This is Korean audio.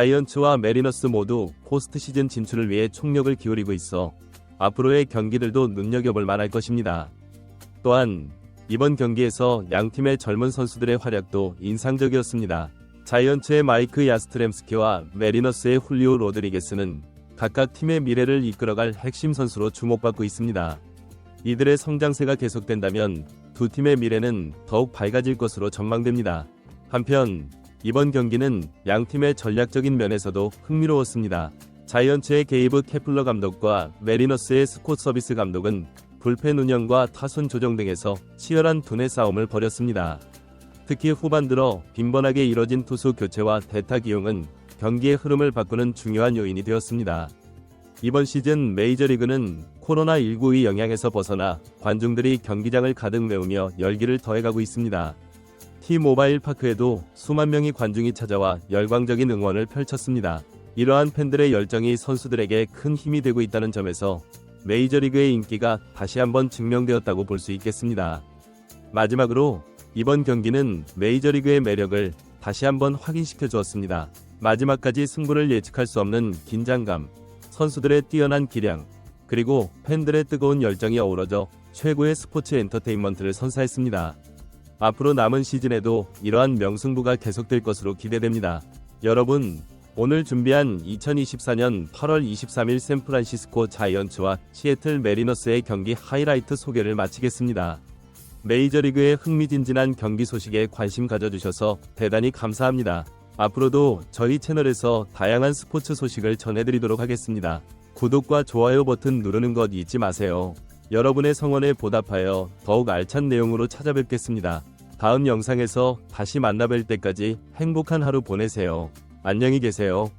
자이언츠와 메리너스 모두 포스트 시즌 진출을 위해 총력을 기울이고 있어 앞으로의 경기들도 눈여겨볼 만할 것입니다. 또한 이번 경기에서 양 팀의 젊은 선수들의 활약도 인상적이었습니다. 자이언츠의 마이크 야스트렘스키와 메리너스의 훌리오 로드리게스는 각각 팀의 미래를 이끌어갈 핵심 선수로 주목받고 있습니다. 이들의 성장세가 계속된다면 두 팀의 미래는 더욱 밝아질 것으로 전망됩니다. 한편 이번 경기는 양 팀의 전략적인 면에서도 흥미로웠습니다. 자이언츠의 게이브 케플러 감독과 메리너스의 스콧 서비스 감독은 불펜 운영과 타순 조정 등에서 치열한 두뇌 싸움을 벌였습니다. 특히 후반 들어 빈번하게 이뤄진 투수 교체와 대타 기용은 경기의 흐름을 바꾸는 중요한 요인이 되었습니다. 이번 시즌 메이저리그는 코로나19의 영향에서 벗어나 관중들이 경기장을 가득 메우며 열기를 더해가고 있습니다. T-모바일 파크에도 수만 명의 관중이 찾아와 열광적인 응원을 펼쳤습니다. 이러한 팬들의 열정이 선수들에게 큰 힘이 되고 있다는 점에서 메이저리그의 인기가 다시 한번 증명되었다고 볼 수 있겠습니다. 마지막으로 이번 경기는 메이저리그의 매력을 다시 한번 확인시켜 주었습니다. 마지막까지 승부를 예측할 수 없는 긴장감, 선수들의 뛰어난 기량, 그리고 팬들의 뜨거운 열정이 어우러져 최고의 스포츠 엔터테인먼트를 선사했습니다. 앞으로 남은 시즌에도 이러한 명승부가 계속될 것으로 기대됩니다. 여러분, 오늘 준비한 2024년 8월 23일 샌프란시스코 자이언츠와 시애틀 메리너스의 경기 하이라이트 소개를 마치겠습니다. 메이저리그의 흥미진진한 경기 소식에 관심 가져주셔서 대단히 감사합니다. 앞으로도 저희 채널에서 다양한 스포츠 소식을 전해드리도록 하겠습니다. 구독과 좋아요 버튼 누르는 것 잊지 마세요. 여러분의 성원에 보답하여 더욱 알찬 내용으로 찾아뵙겠습니다. 다음 영상에서 다시 만나뵐 때까지 행복한 하루 보내세요. 안녕히 계세요.